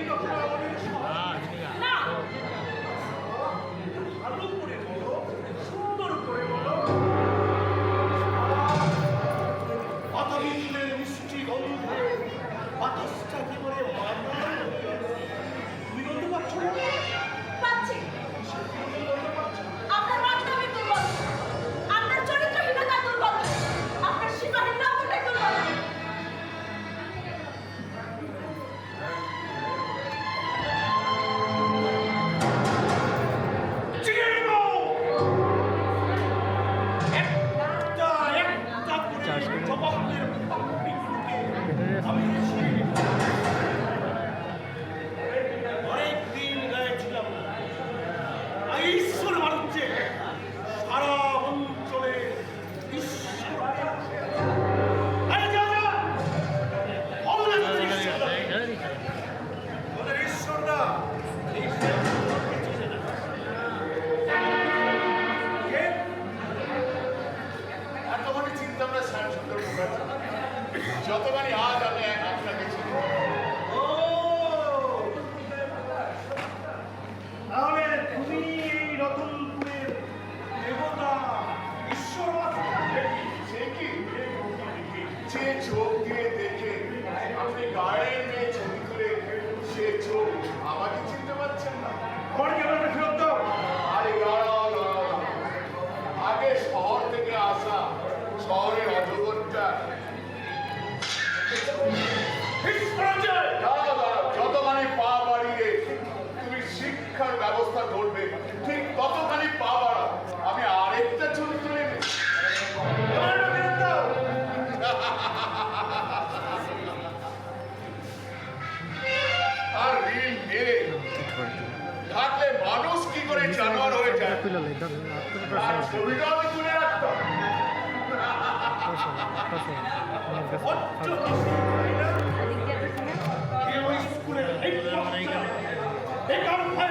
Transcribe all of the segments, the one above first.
তুমি acho que. Né? আর থাকলে মানুষ কি করে জানোয়ার হয়ে যায়? আর ছবিটা আমি তুলে রাখতাম। এই বাচ্চা,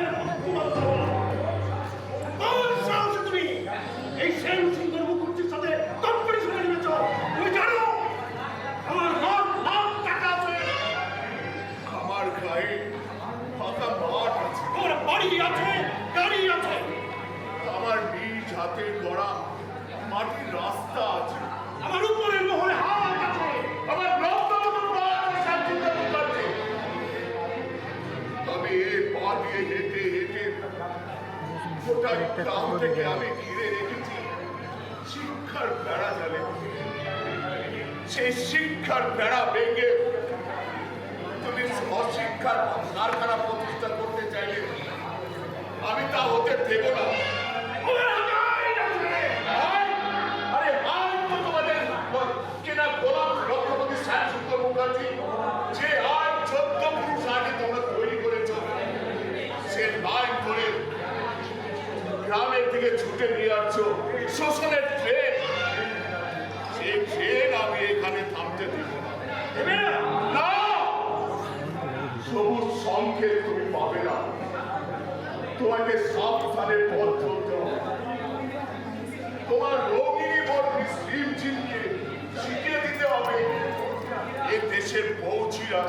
থেকে আমি ঘিরে রেখেছি শিক্ষার বেড়া জালে। সেই শিক্ষার বেড়া ভেঙে তুমি অশিক্ষার কারখানা প্রতিষ্ঠা করতে চাইলে আমি তা হতে দেব না। দিকে ছুটে নিয়ে আসছো? শোষণের ট্রেন সেই ট্রেন আমি এখানে থামতে দেব না। সবুজ সংকেত তুমি পাবে না। তোমাকে পথ চলতে হবে। তোমার রোগিনী মুসলিম জিনকে শিখিয়ে দিতে হবে, এ দেশের পৌঁছিরা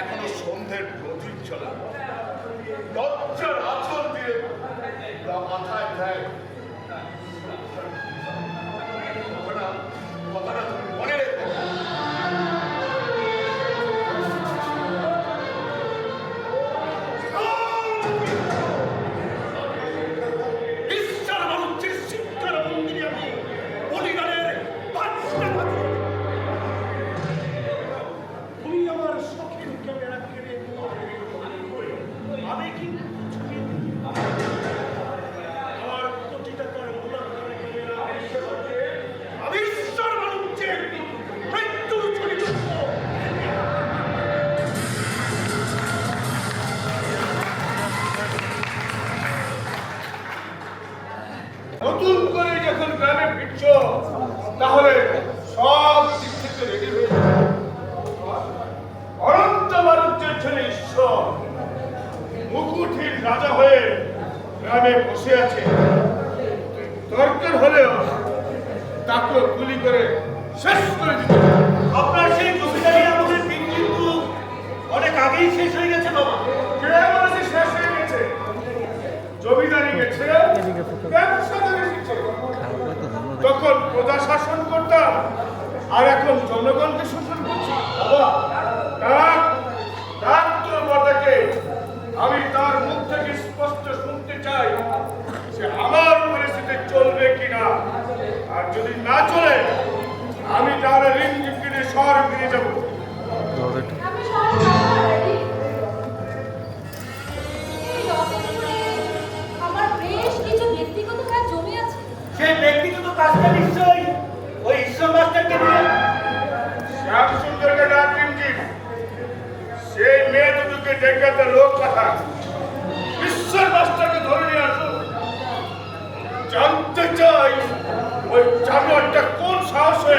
এখনও সন্ধ্যের প্রতীক চলা লজ্জার আচল দিয়ে তা ফিরছ তাহলে সব দিক থেকে রেডি হয়ে অনন্ত বাণিজ্যের ছেলে ঈশ্বর মুকুঠির রাজা হয়ে গ্রামে বসে আছে। দরকার হলেও তাকে গুলি করে শেষ করে দিতে আপনার সেই জমিদারি চাই, সে আমার পরিস্থিতি চলবে কিনা? আর যদি না চলে, আমি তাহলে ঋণ কিনে শহর ফিরে যাব। সেই ওই ঈশ্বর মাস্টারকে দিয়ে? সুন্দরকে ডাক মেয়ে দুটোকে ডেকে একটা লোক কথা ওই জানোয়ারটা কোন সাহসে